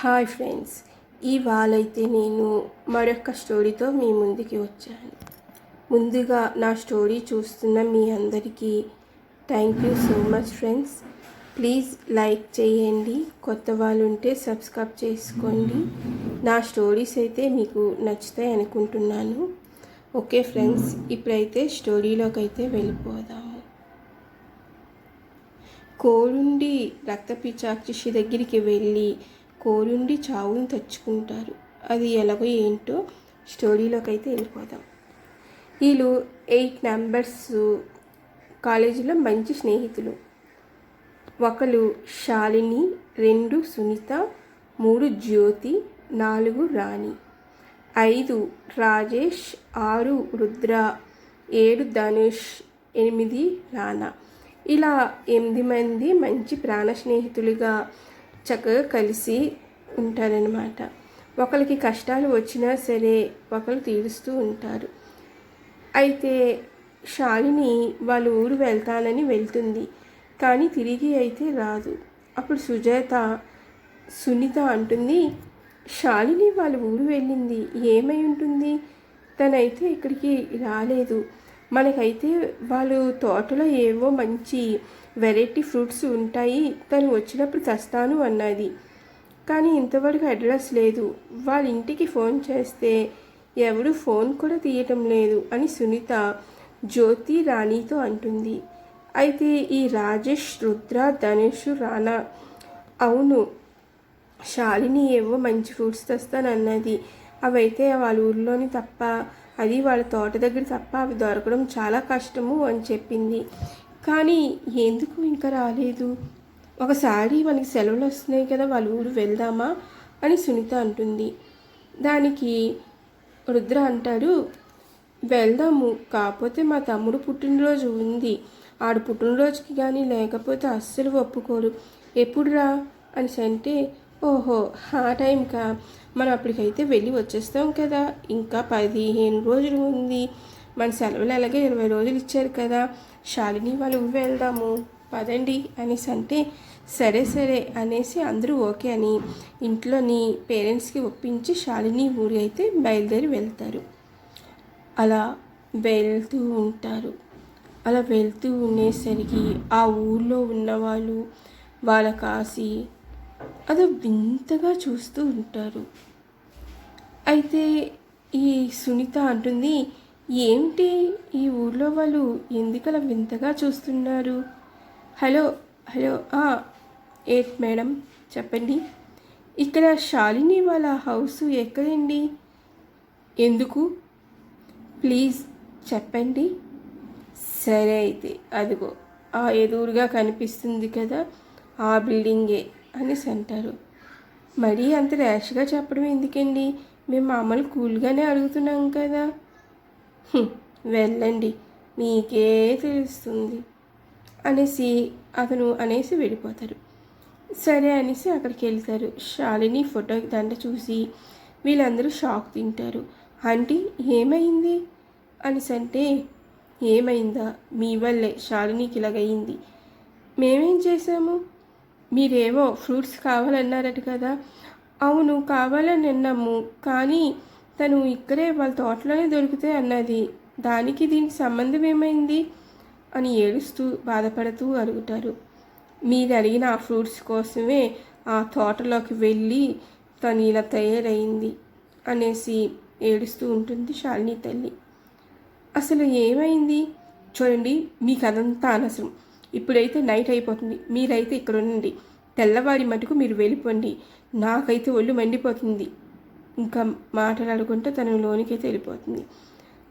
Hi friends ఇవాళైతే నేను మరొక స్టోరీతో మీ ముందుకి వచ్చాను. ముందుగా నా స్టోరీ చూస్తున్న మీ అందరికీ thank you so much friends. Please like చేయండి కొత్త వాళ్ళు ఉంటే సబ్స్క్రైబ్ చేసుకోండి. నా స్టోరీస్ అయితే మీకు నచ్చుతాయి అనుకుంటున్నాను. ఓకే ఫ్రెండ్స్ ఇప్పుడైతే స్టోరీలోకి అయితే వెళ్ళిపోదాము. కోరుండి రక్తపిచాక్షి దగ్గరికి వెళ్ళి కోరుండి చావును తెచ్చుకుంటారు. అది ఎలాగో ఏంటో స్టోరీలోకి అయితే వెళ్ళిపోదాం. వీళ్ళు ఎయిట్ మెంబర్స్ కాలేజీలో మంచి స్నేహితులు. ఒకరు శాలిని రెండు సునీత మూడు జ్యోతి నాలుగు రాణి. ఐదు రాజేష్ ఆరు రుద్ర ఏడు ధనుష్ ఎనిమిది రానా ఇలా ఎనిమిది మంది మంచి ప్రాణ స్నేహితులుగా చక్కగా కలిసి ఉంటారనమాట ఒకరికి కష్టాలు వచ్చినా సరే ఒకరు తీరుస్తూ ఉంటారు. అయితే శాలిని వాళ్ళ ఊరు వెళ్తానని వెళ్తుంది కానీ తిరిగి అయితే రాదు. అప్పుడు సుజాత సునీత అంటుంది శాలిని వాళ్ళ ఊరు వెళ్ళింది ఏమై ఉంటుంది? తనైతే ఇక్కడికి రాలేదు. మనకైతే వాళ్ళు తోటలో ఏవో మంచి వెరైటీ ఫ్రూట్స్ ఉంటాయి తను వచ్చినప్పుడు తెస్తాను అన్నది. కానీ ఇంతవరకు అడ్రస్ లేదు. వాళ్ళ ఇంటికి ఫోన్ చేస్తే ఎవరు ఫోన్ కూడా తీయటం లేదు అని సునీత జ్యోతి రాణితో అంటుంది. అయితే ఈ రాజేష్ రుద్ర ధనుష్ రానా అవును శాలిని ఏవో మంచి ఫ్రూట్స్ తెస్తానన్నది. అవైతే వాళ్ళ ఊర్లోని తప్ప అది వాళ్ళ తోట దగ్గర తప్ప అవి దొరకడం చాలా కష్టము అని చెప్పింది. కానీ ఎందుకు ఇంకా రాలేదు? ఒకసారి మనకి సెలవులు వస్తున్నాయి కదా వాళ్ళ ఊరు వెళ్దామా అని సునీత అంటుంది. దానికి రుద్ర అంటాడు వెళ్దాము కాకపోతే మా తమ్ముడు పుట్టినరోజు ఉంది. ఆడు పుట్టినరోజుకి కానీ లేకపోతే అస్సలు ఒప్పుకోరు ఎప్పుడు రా అని అంటే ఓహో ఆ టైంకా. మనం అప్పటికైతే వెళ్ళి వచ్చేస్తాం కదా. ఇంకా పదిహేను రోజులు ఉంది. మన సెలవులు అలాగే ఇరవై రోజులు ఇచ్చారు కదా. శాలిని వాళ్ళు ఊరు వెళ్దాము పదండి అనేసి అంటే సరే సరే అనేసి అందరూ ఓకే అని ఇంట్లోని పేరెంట్స్కి ఒప్పించి శాలిని ఊరి అయితే బయలుదేరి వెళ్తారు. అలా వెళ్తూ ఉంటారు. అలా వెళ్తూ ఉండేసరికి ఆ ఊళ్ళో ఉన్నవాళ్ళు వాళ్ళ కాసి అదో వింతగా చూస్తూ ఉంటారు. అయితే ఈ సునీత అంటుంది ఏంటి ఈ ఊర్లో వాళ్ళు ఎందుకలా వింతగా చూస్తున్నారు? హలో హలో ఏట్ మేడం చెప్పండి. ఇక్కడ శాలిని వాళ్ళ హౌస్ ఎక్కడండి? ఎందుకు? ప్లీజ్ చెప్పండి. సరే అయితే అదిగో ఆ ఎదురుగా కనిపిస్తుంది కదా ఆ బిల్డింగే అనేసి అంటారు. మరీ అంత ర్యాష్గా చెప్పడం ఎందుకండి? మేము మామూలు కూల్గానే అడుగుతున్నాం కదా. వెళ్ళండి. మీకే తెలుస్తుంది. అనేసి అతను అనేసి వెళ్ళిపోతారు సరే అనేసి అక్కడికి వెళ్తారు. శాలిని ఫోటో దండ చూసి వీళ్ళందరూ షాక్ తింటారు. ఆంటీ ఏమైంది? అనేసి అంటే ఏమైందా? మీ వల్లే. శాలినికి ఇలాగయింది. మేమేం చేసాము మీరేవో ఫ్రూట్స్ కావాలన్నారట కదా. అవును కావాలని అన్నాము. కానీ తను ఇక్కడే వాళ్ళ తోటలోనే దొరుకుతాయి అన్నది. దానికి దీనికి సంబంధం ఏమైంది? అని ఏడుస్తూ బాధపడుతూ అడుగుతారు. మీరు అడిగిన ఆ ఫ్రూట్స్ కోసమే ఆ తోటలోకి వెళ్ళి తను ఇలా తయారైంది అనేసి ఏడుస్తూ ఉంటుంది శాలిని తల్లి. అసలు ఏమైంది? చూడండి మీకు అదంతా అనవసరం. ఇప్పుడైతే నైట్ అయిపోతుంది. మీరైతే ఇక్కడ ఉండండి. తెల్లవారి మటుకు మీరు వెళ్ళిపోండి. నాకైతే ఒళ్ళు మండిపోతుంది. ఇంకా మాట్లాడుకుంటే తన లోనికైతే వెళ్ళిపోతుంది.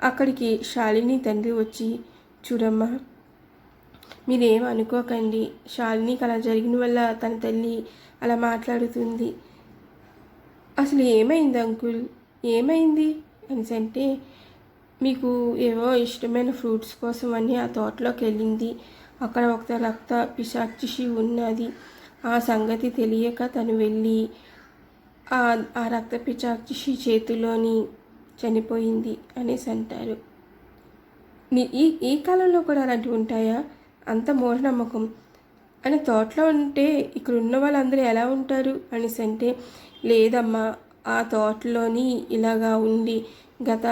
అక్కడికి శాలిని తండ్రి వచ్చి చూడమ్మా మీరేం అనుకోకండి శాలినికి అలా జరిగిన వల్ల తన తల్లి అలా మాట్లాడుతుంది. అసలు ఏమైంది అంకుల్? ఏమైంది? అనేసి అంటే మీకు ఏవో ఇష్టమైన ఫ్రూట్స్ కోసం అని ఆ తోటలోకి వెళ్ళింది. అక్కడ ఒక రక్త పిశాచిషి ఉన్నది. ఆ సంగతి తెలియక తను వెళ్ళి ఆ ఆ రక్త చేతిలోని చనిపోయింది అనేసి అంటారు. నీ- ఈ ఈ కాలంలో కూడా అలాంటివి ఉంటాయా? అంత మూఢనమ్మకం. అని తోటలో ఉంటే ఇక్కడ ఉన్న వాళ్ళందరూ ఎలా ఉంటారు అనేసి అంటే లేదమ్మా ఆ తోటలోని ఇలాగా ఉండి గత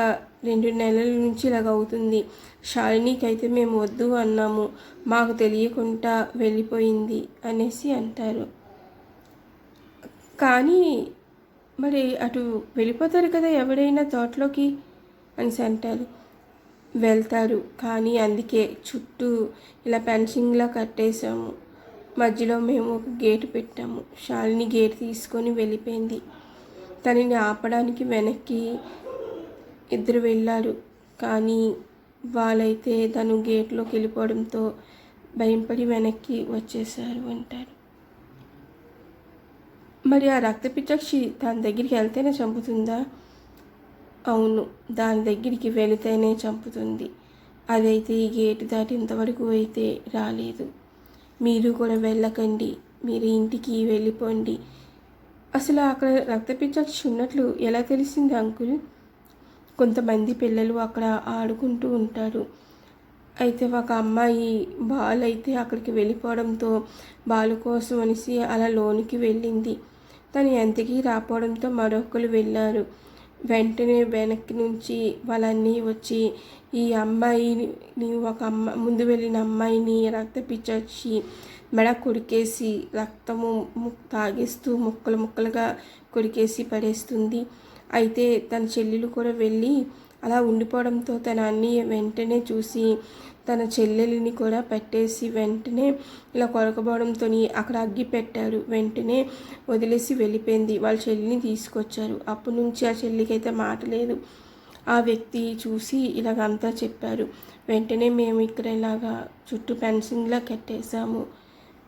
రెండు నెలల నుంచి ఇలాగ అవుతుంది. శాలినికి అయితే మేము వద్దు అన్నాము. మాకు తెలియకుండా వెళ్ళిపోయింది అనేసి అంటారు. కానీ మరి అటు వెళ్ళిపోతారు కదా ఎవరైనా తోటలోకి అని అంటారు. వెళ్తారు. కానీ అందుకే చుట్టూ ఇలా పెన్సింగ్లా కట్టేసాము మధ్యలో మేము ఒక గేటు పెట్టాము. శాలిని గేట్ తీసుకొని వెళ్ళిపోయింది. తనని ఆపడానికి వెనక్కి ఇద్దరు వెళ్ళారు. కానీ వాళ్ళైతే తను గేట్లోకి వెళ్ళిపోవడంతో భయంపడి వెనక్కి వచ్చేసారు అంటారు. మరి ఆ రక్తపిచక్షి తన దగ్గరికి వెళ్తేనే చంపుతుందా? అవును దాని దగ్గరికి వెళితేనే చంపుతుంది. అదైతే ఈ గేటు దాటి ఇంతవరకు అయితే రాలేదు. మీరు కూడా వెళ్ళకండి మీరు ఇంటికి వెళ్ళిపోండి. అసలు అక్కడ రక్తపిచక్షి ఉన్నట్లు ఎలా తెలిసింది అంకుల్? కొంతమంది పిల్లలు అక్కడ ఆడుకుంటూ ఉంటారు. అయితే ఒక అమ్మాయి బాల్ అయితే అక్కడికి వెళ్ళిపోవడంతో బాలు కోసం అనేసి అలా లోనికి వెళ్ళింది. తను ఎంతకీ రాపోవడంతో మరొకరు వెళ్ళారు. వెంటనే వెనక్కి నుంచి వాళ్ళన్నీ వచ్చి ఈ అమ్మాయిని ఒక అమ్మ ముందు వెళ్ళిన అమ్మాయిని రక్త పిచ్చొచ్చి మెడ కొడికేసి రక్తము తాగిస్తూ ముక్కలు ముక్కలుగా కొడికేసి పడేస్తుంది. అయితే తన చెల్లెలు కూడా వెళ్ళి అలా ఉండిపోవడంతో తన అన్ని వెంటనే చూసి తన చెల్లెలిని కూడా పెట్టేసి వెంటనే ఇలా కొరకబోవడంతో అక్కడ అగ్గి పెట్టారు. వెంటనే వదిలేసి వెళ్ళిపోయింది. వాళ్ళ చెల్లిని తీసుకొచ్చారు. అప్పటి నుంచి ఆ చెల్లికి అయితే మాట లేదు. ఆ వ్యక్తి చూసి ఇలాగంతా చెప్పారు. వెంటనే మేము ఇక్కడ ఇలాగా చుట్టూ పెన్సింగ్లా కట్టేసాము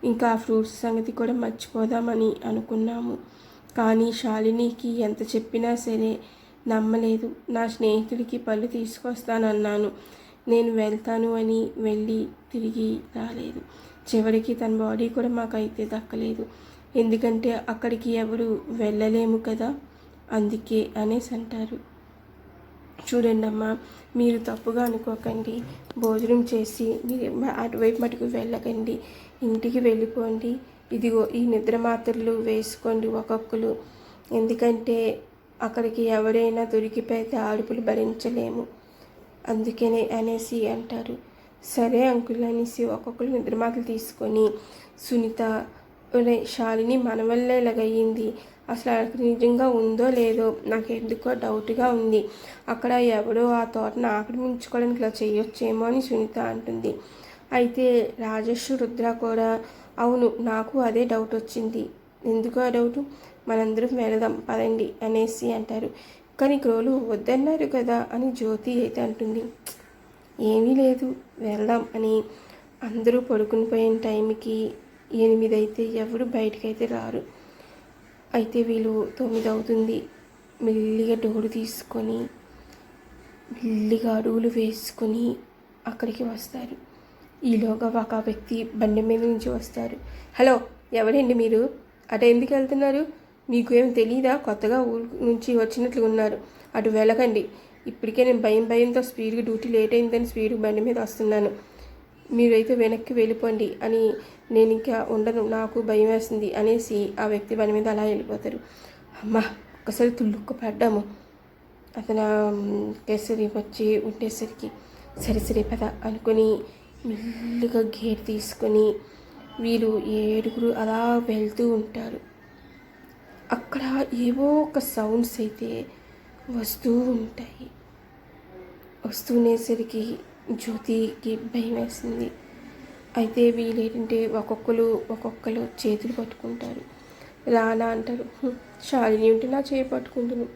ఇంకా ఆ ఫ్రూట్స్ సంగతి కూడా మర్చిపోదామని అనుకున్నాము. కానీ శాలినికి ఎంత చెప్పినా సరే నమ్మలేదు. నా స్నేహితుడికి పళ్ళు తీసుకొస్తానన్నాను. నేను వెళ్తాను అని వెళ్ళి తిరిగి రాలేదు. చివరికి తన బాడీ కూడా మాకైతే దక్కలేదు. ఎందుకంటే అక్కడికి ఎవరు వెళ్ళలేము కదా అందుకే అనేసి అంటారు. చూడండి అమ్మా మీరు తప్పుగా అనుకోకండి. భోజనం చేసి మీరు అటువైపు మటుకు వెళ్ళకండి. ఇంటికి వెళ్ళిపోండి. ఇదిగో ఈ నిద్ర మాత్రలు వేసుకోండి ఒక్కొక్కరు. ఎందుకంటే అక్కడికి ఎవరైనా దొరికిపోతే ఆడుపులు భరించలేము. అందుకనే అనేసి అంటారు. సరే అంకుల్ అనేసి ఒక్కొక్కరు నిద్రమాటలు తీసుకొని సునీత శాలిని మన వల్లే ఇలాగయ్యింది. అసలు అక్కడ నిజంగా ఉందో లేదో నాకు ఎందుకో డౌట్గా ఉంది. అక్కడ ఎవడో ఆ తోటను ఆక్రమించుకోవడానికి ఇలా చేయొచ్చేమో అని సునీత అంటుంది. అయితే రాజేష్ రుద్ర కూడా అవును నాకు అదే డౌట్ వచ్చింది. ఎందుకు ఆ మనందరం వెళదాం పదండి అనేసి అంటారు. కానీ క్రోలు వద్దన్నారు కదా అని జ్యోతి అయితే అంటుంది. ఏమీ లేదు వెళ్దాం అని అందరూ పడుకుని పోయిన టైంకి ఎనిమిది అయితే ఎవరు బయటకైతే రారు. అయితే వీళ్ళు తొమ్మిది అవుతుంది. మెల్లిగా డోరు తీసుకొని మెల్లిగా అడుగులు వేసుకొని అక్కడికి వస్తారు. ఈలోగా ఒక వ్యక్తి బండి మీద నుంచి వస్తారు. హలో ఎవరండి మీరు? అటు ఎందుకు వెళ్తున్నారు? మీకు ఏం తెలీదా? కొత్తగా ఊరు నుంచి వచ్చినట్లు ఉన్నారు. అటు వెళ్ళకండి ఇప్పటికే నేను భయం భయంతో స్పీడ్గా డ్యూటీ లేట్ అయిందని స్పీడ్ బండి మీద వస్తున్నాను. మీరైతే వెనక్కి వెళ్ళిపోండి అని నేను ఇంకా ఉండను. నాకు భయం వేస్తుంది అనేసి ఆ వ్యక్తి బండి మీద అలా వెళ్ళిపోతారు. అమ్మా ఒక్కసారి తుళ్ళుక్క పడ్డాము అతను కేసరి వచ్చి ఉండేసరికి సరే సరే పద అనుకొని మెల్లిగా గేట్ తీసుకొని వీరు ఏడుగురు అలా వెళ్తూ ఉంటారు. అక్కడ ఏవో ఒక సౌండ్స్ అయితే వస్తూ ఉంటాయి. వస్తూనేసరికి జ్యోతికి భయం వేసింది. అయితే వీళ్ళేంటంటే ఒక్కొక్కరు ఒక్కొక్కరు చేతులు పట్టుకుంటారు. రానా అంటారు శాలిని ఉంటే నా చేయి పట్టుకుంటాను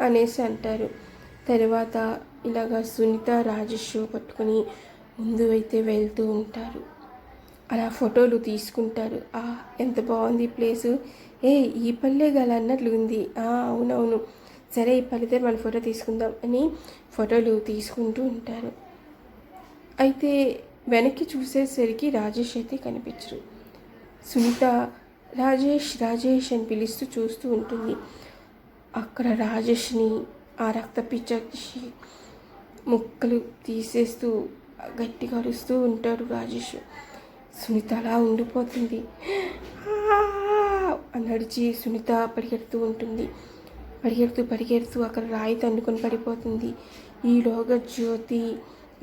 అనేసి అంటారు. తర్వాత ఇలాగ సునీత రాజేష్ పట్టుకొని ముందు అయితే వెళ్తూ ఉంటారు. అలా ఫోటోలు తీసుకుంటారు. ఎంత బాగుంది ప్లేసు. ఏ ఈ పల్లె గల అన్నట్లు ఉంది. అవునవును. సరే ఈ పల్లెతే మన ఫోటో తీసుకుందాం అని ఫోటోలు తీసుకుంటూ ఉంటారు. అయితే వెనక్కి చూసేసరికి రాజేష్ అయితే కనిపించరు. సునీత రాజేష్ రాజేష్ అని పిలుస్తూ చూస్తూ ఉంటుంది. అక్కడ రాజేష్ని ఆ రక్త పిచ్చి ముక్కలు తీసేస్తూ గట్టిగా అరుస్తూ ఉంటాడు రాజేష్. సునీత అలా ఉండిపోతుంది. "ఆ!" నడిచి సునీత పరిగెడుతూ ఉంటుంది. పరిగెడుతూ పరిగెడుతూ అక్కడ రాయి తన్నుకొని పడిపోతుంది. ఈలోగా జ్యోతి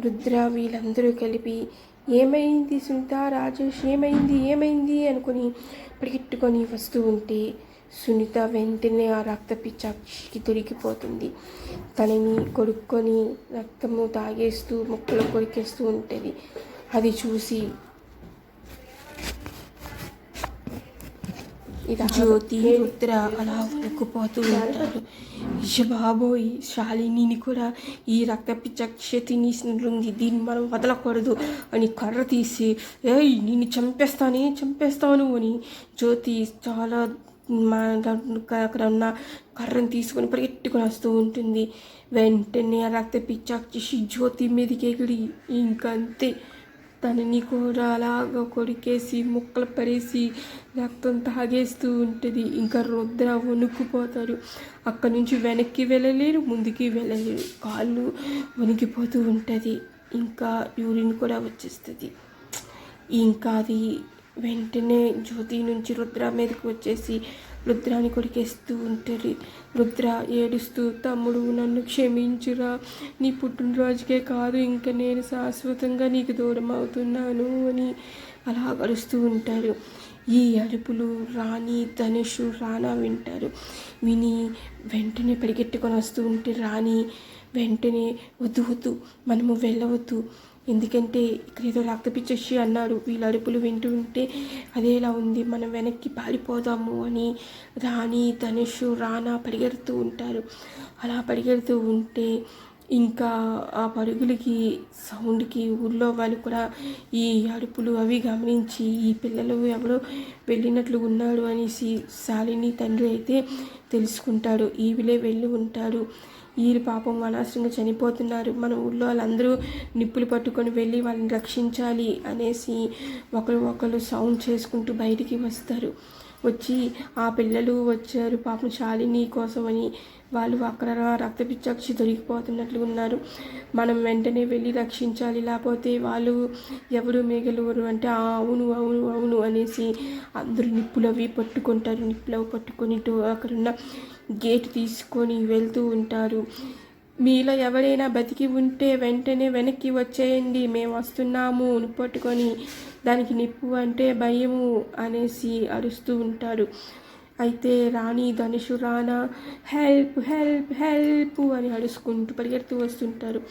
రుద్ర వీళ్ళందరూ కలిపి ఏమైంది సునీత రాజేష్ ఏమైంది ఏమైంది? అనుకుని పరిగెట్టుకొని వస్తూ ఉంటే సునీత వెంటనే ఆ రక్త పిచ్చాక్షికి దొరికిపోతుంది తనని కొడుక్కొని రక్తము తాగేస్తూ ముక్కలు కొరికేస్తూ ఉంటుంది. అది చూసి జ్యోతి రుద్ర అలా వణుకుపోతూ ఉంటారు. బాబోయ్ శాలినిని కూడా ఈ రక్త పిచ్చక్ష తినేసినట్లుంది దీన్ని మనం వదలకూడదు అని కర్ర తీసి ఏయ్ నిన్ను చంపేస్తానే చంపేస్తాను అని జ్యోతి చాలా మా అక్కడ ఉన్న కర్రను తీసుకొని పరిగెట్టుకుని వస్తూ ఉంటుంది. వెంటనే ఆ రక్త పిచ్చాక్షి జ్యోతి మీదకి ఎగిడి ఇంకంతే. తనని కూడా అలాగ కొరికేసి ముక్కలు పరేసి రక్తం తాగేస్తూ ఉంటుంది. ఇంకా రుద్ర వణుక్కుపోతారు అక్కడి నుంచి వెనక్కి వెళ్ళలేరు ముందుకి వెళ్ళలేరు. కాళ్ళు వణికిపోతూ ఉంటుంది. ఇంకా యూరిన్ కూడా వచ్చేస్తుంది. ఇంకా అది వెంటనే జ్యోతి నుంచి రుద్ర మీదకి వచ్చేసి రుద్రాన్ని కొరికేస్తూ ఉంటుంది. రుద్ర ఏడుస్తూ తమ్ముడు నన్ను క్షమించురా. నీ పుట్టినరోజుకే కాదు ఇంకా నేను శాశ్వతంగా నీకు దూరం అవుతున్నాను అని అలా అరుస్తూ ఉంటారు. ఈ అరుపులు రాణి ధనుషు రానా వింటారు. విని వెంటనే పరిగెట్టుకొని వస్తూ ఉంటే రాణి వెంటనే వద్దు వద్దు మనము వెళ్ళవద్దు. ఎందుకంటే ఇక్కడేదో రక్తపిచ్చి రక్తపిచ్చేసి అన్నారు వీళ్ళ అరుపులు వింటూ ఉంటే అదేలా ఉంది. మనం వెనక్కి పారిపోదాము అని రాణి ధనుష్ రానా పరిగెడుతూ ఉంటారు. అలా పరిగెడుతూ ఉంటే ఇంకా ఆ పరుగులకి సౌండ్కి ఊళ్ళో వాళ్ళు కూడా ఈ అరుపులు అవి గమనించి ఈ పిల్లలు ఎవరో వెళ్ళినట్లు ఉన్నాడు అనేసి శాలిని తండ్రి అయితే తెలుసుకుంటాడు. ఈవిలే వెళ్ళి ఉంటారు. వీళ్ళు పాపం అనవసరంగా చనిపోతున్నారు. మన ఊళ్ళో వాళ్ళందరూ నిప్పులు పట్టుకొని వెళ్ళి వాళ్ళని రక్షించాలి అనేసి ఒకరు ఒకరు సౌండ్ చేసుకుంటూ బయటికి వస్తారు. వచ్చి ఆ పిల్లలు వచ్చారు పాపం శాలిని కోసమని వాళ్ళు అక్కడ రక్త పిచ్చాక్షి దొరికిపోతున్నట్లు ఉన్నారు. మనం వెంటనే వెళ్ళి రక్షించాలి లేకపోతే వాళ్ళు ఎవరు మిగలవరు అంటే అవును అవును అవును అనేసి అందరూ నిప్పులు అవి పట్టుకుంటారు. నిప్పులు అవి పట్టుకొని అక్కడున్న గేట్ తీసుకొని వెళ్తూ ఉంటారు. మీలో ఎవరైనా బతికి ఉంటే వెంటనే వెనక్కి వచ్చేయండి మేము వస్తున్నాము అని పట్టుకొని దానికి నిప్పు అంటే భయము అనేసి అరుస్తూ ఉంటారు. అయితే రాణి ధనుషు రానా హెల్ప్ హెల్ప్ హెల్ప్ అని అడుచుకుంటూ పరిగెడుతూ వస్తుంటారు.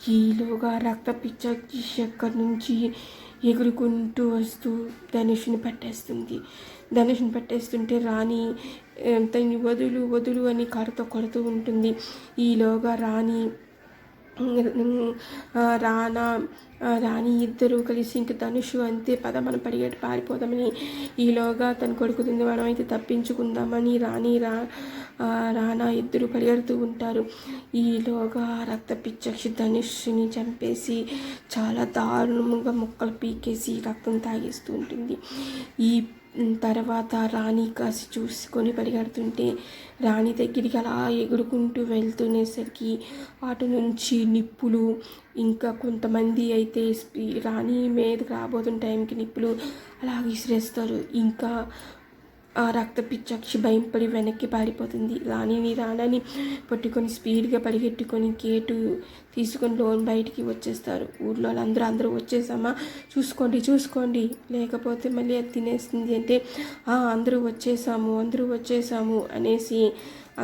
ఈలోగా రక్త పిచ్చి ఎక్కడి నుంచి ఎగురుకుంటూ వస్తూ ధనుషుని పట్టేస్తుంది. ధనుషుని పట్టేస్తుంటే రాణి ఆ, తన్ని వదులు వదులు అని కారుతో కొడుతూ ఉంటుంది. ఈలోగా రాణి రానా రాణి ఇద్దరు కలిసి ఇంక ధనుషు అంతే పద మనం పరిగెట్టి పారిపోదామని ఈలోగా తను కొడుకుతుంది మనం అయితే తప్పించుకుందామని రాణి రా రానా ఇద్దరు పరిగెడుతూ ఉంటారు. ఈలోగా రక్త పిచ్చక్షి ధనుషుని చంపేసి చాలా దారుణంగా మొక్కలు పీకేసి రక్తం తాగేస్తూ ఉంటుంది. ఈ తర్వాత రాణి కాసి చూసుకొని పరిగెడుతుంటే రాణి దగ్గరికి అలా ఎగురుకుంటూ వెళ్తునేసరికి అటు నుంచి నిప్పులు ఇంకా కొంతమంది అయితే రాణి మీదకి రాబోతున్న టైంకి నిప్పులు అలా విసిరేస్తారు. ఇంకా ఆ రక్త పిచ్చాక్షి భయంపడి వెనక్కి పారిపోతుంది. రాణిని రాణాని పట్టుకొని స్పీడ్గా పరిగెట్టుకొని గేటు తీసుకొని లోన్ బయటికి వచ్చేస్తారు. ఊర్లో అందరూ అందరూ వచ్చేసామా? చూసుకోండి చూసుకోండి. లేకపోతే మళ్ళీ అది తినేస్తుంది అంటే అందరూ వచ్చేసాము అందరూ వచ్చేసాము అనేసి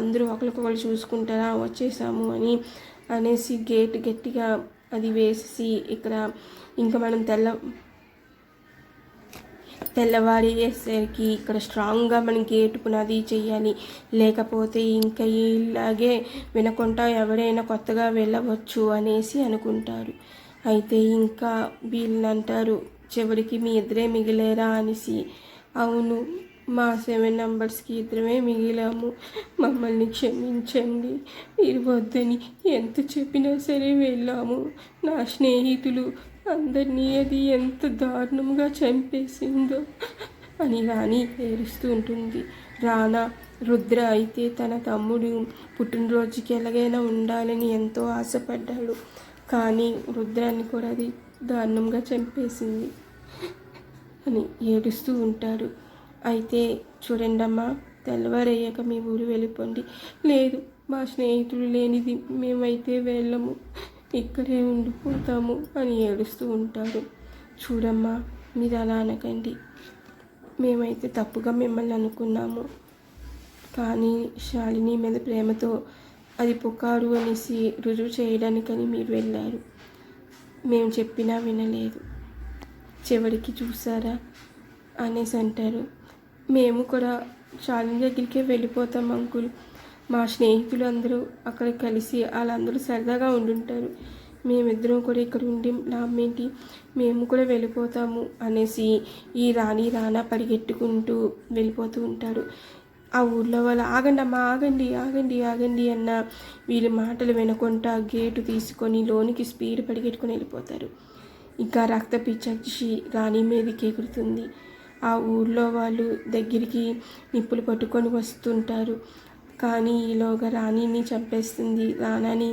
అందరూ ఒకరికొకరు చూసుకుంటారా? వచ్చేసాము అని అనేసి గేట్ గట్టిగా అది వేసేసి ఇక్కడ ఇంకా మనం తెల్ల తెల్లవారి వేసరికి ఇక్కడ స్ట్రాంగ్గా మనం గేటుకున్నది చేయాలి లేకపోతే ఇంకా ఇలాగే వినకుండా ఎవరైనా కొత్తగా వెళ్ళవచ్చు అనేసి అనుకుంటారు. అయితే ఇంకా వీళ్ళని అంటారు చివరికి మీ ఇద్దరే మిగిలేరా? అనేసి. అవును మా సెవెన్ నంబర్స్కి ఇద్దరమే మిగిలాము. మమ్మల్ని క్షమించండి. మీరు వద్దని ఎంత చెప్పినా సరే వెళ్ళాము. నా స్నేహితులు అందరినీ అది ఎంత దారుణంగా చంపేసిందో అని రాణి ఏడుస్తూ ఉంటుంది. రానా రుద్ర అయితే తన తమ్ముడు పుట్టినరోజుకి ఎలాగైనా ఉండాలని ఎంతో ఆశపడ్డాడు. కానీ రుద్రాన్ని కూడా అది దారుణంగా చంపేసింది అని ఏడుస్తూ ఉంటాడు. అయితే చూడండమ్మా తెల్లవారయ్యాక మీ ఊరు వెళ్ళిపోండి. లేదు మా స్నేహితుడు లేనిది మేమైతే వెళ్ళము. ఇక్కడే ఉండిపోతాము అని ఏడుస్తూ ఉంటాడు. చూడమ్మా మీరు అలా అనకండి. మేమైతే తప్పుగా మిమ్మల్ని అనుకున్నాము. కానీ శాలిని మీద ప్రేమతో అది పుకారు అనేసి రుజువు చేయడానికని మీరు వెళ్ళారు. మేము చెప్పినా వినలేదు. చివరికి చూసారా అనేసి అంటారు. మేము కూడా శాలిని దగ్గరికే వెళ్ళిపోతాం అంకుల్. మా స్నేహితులు అందరూ అక్కడ కలిసి వాళ్ళందరూ సరదాగా ఉండుంటారు. మేమిద్దరం కూడా ఇక్కడ ఉండి లాభం మేము కూడా వెళ్ళిపోతాము అనేసి ఈ రాణి రానా పరిగెట్టుకుంటూ వెళ్ళిపోతూ ఉంటాడు ఆ ఊర్లో వాళ్ళు ఆగండమ్మా ఆగండి ఆగండి ఆగండి అన్న వీళ్ళ మాటలు వినకుండా గేటు తీసుకొని లోనికి స్పీడ్ పరిగెట్టుకొని వెళ్ళిపోతారు. ఇంకా రక్త పిచ్చి రాణి మీదకి ఎగురుతుంది. ఆ ఊర్లో వాళ్ళు దగ్గరికి నిప్పులు పట్టుకొని వస్తుంటారు. కానీ ఈలోగా రాణిని చంపేస్తుంది రాణాని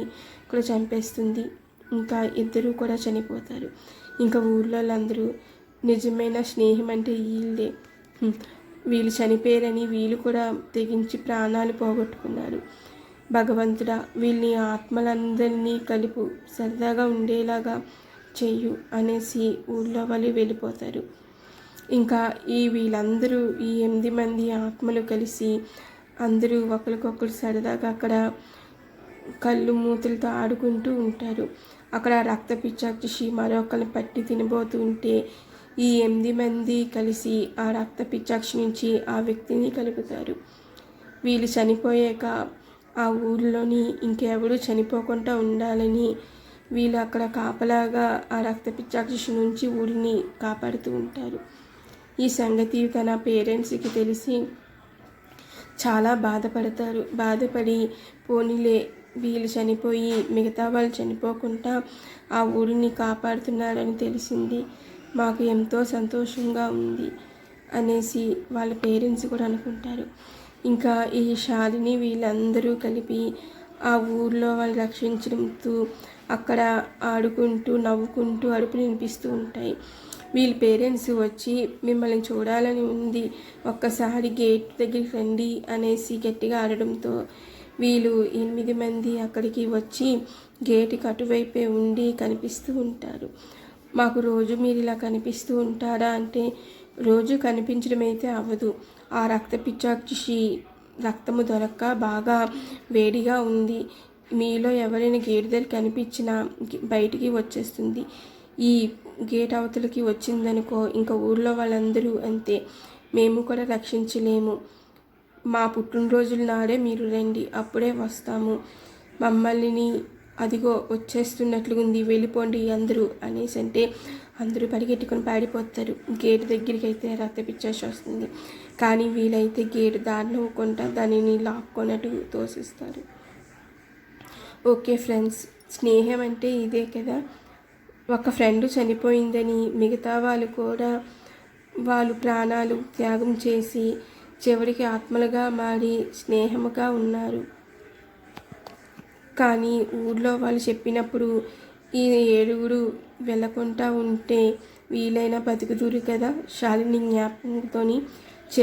కూడా చంపేస్తుంది. ఇంకా ఇద్దరు కూడా చనిపోతారు. ఇంకా ఊళ్ళో వాళ్ళందరూ నిజమైన స్నేహం అంటే వీళ్ళే వీళ్ళు చనిపోయారని వీళ్ళు కూడా తెగించి ప్రాణాలు పోగొట్టుకున్నారు. భగవంతుడా వీళ్ళని ఆత్మలందరినీ కలుపు సరదాగా ఉండేలాగా చెయ్యు అనేసి ఊళ్ళో వాళ్ళు వెళ్ళిపోతారు. ఇంకా ఈ వీళ్ళందరూ ఈ ఎనిమిది మంది ఆత్మలు కలిసి అందరూ ఒకరికొకరు సరదాగా అక్కడ కళ్ళు మూతులతో ఆడుకుంటూ ఉంటారు. అక్కడ రక్త పిచ్చాక్షి మరొకరిని పట్టి తినబోతూ ఉంటే ఈ ఎనిమిది మంది కలిసి ఆ రక్త పిచ్చాక్షి నుంచి ఆ వ్యక్తిని కలుపుతారు. వీళ్ళు చనిపోయాక ఆ ఊర్లోని ఇంకెవరు చనిపోకుండా ఉండాలని వీళ్ళు అక్కడ కాపలాగా ఆ రక్త పిచ్చాక్షి నుంచి ఊరిని కాపాడుతూ ఉంటారు. ఈ సంగతి తన పేరెంట్స్కి తెలిసి చాలా బాధపడతారు. బాధపడి పోనీలే వీళ్ళు చనిపోయి మిగతా వాళ్ళు చనిపోకుండా ఆ ఊరిని కాపాడుతున్నారని తెలిసింది. మాకు ఎంతో సంతోషంగా ఉంది అనేసి వాళ్ళ పేరెంట్స్ కూడా అనుకుంటారు. ఇంకా ఈ శాలిని వీళ్ళందరూ కలిపి ఆ ఊర్లో వాళ్ళు రక్షించడంతో అక్కడ ఆడుకుంటూ నవ్వుకుంటూ అడుపు వినిపిస్తూ ఉంటాయి. వీళ్ళ పేరెంట్స్ వచ్చి మిమ్మల్ని చూడాలని ఉంది. ఒక్కసారి గేట్ దగ్గరికి రండి అనేసి గట్టిగా ఆడడంతో వీళ్ళు ఎనిమిది మంది అక్కడికి వచ్చి గేటుకి అటువైపే ఉండి కనిపిస్తూ ఉంటారు. మాకు రోజు మీరు ఇలా కనిపిస్తూ ఉంటారా అంటే రోజు కనిపించడం అయితే అవ్వదు. ఆ రక్త పిచ్చాక్షి రక్తము దొరక్క బాగా వేడిగా ఉంది. మీలో ఎవరైనా గేటు దగ్గర కనిపించినా బయటికి వచ్చేస్తుంది. ఈ గేట్ అవతలకి వచ్చిందనుకో ఇంకా ఊర్లో వాళ్ళందరూ అంతే. మేము కూడా రక్షించలేము. మా పుట్టినరోజుల నాడే మీరు రండి అప్పుడే వస్తాము. మమ్మల్ని అదిగో వచ్చేస్తున్నట్లుగుంది వెళ్ళిపోండి అందరూ అనేసి అంటే అందరూ పరిగెట్టుకొని పాడిపోతారు గేట్ దగ్గరికి అయితే రక్త పిచ్చేసి వస్తుంది. కానీ వీలైతే గేట్ దారిలో కొంట దానిని లాక్కొనట్టు తోసిస్తారు. ఓకే ఫ్రెండ్స్ స్నేహం అంటే ఇదే కదా? ఒక ఫ్రెండ్ చనిపోయిందని మిగతా వాళ్ళు కూడా వాళ్ళు ప్రాణాలు త్యాగం చేసి చివరికి ఆత్మలుగా మారి స్నేహముగా ఉన్నారు. కానీ ఊళ్ళో వాళ్ళు చెప్పినప్పుడు ఈ ఏడుగురు వెళ్ళకుండా ఉంటే వీలైన బతుకుదురు కదా? శాలిని జ్ఞాపకంతోని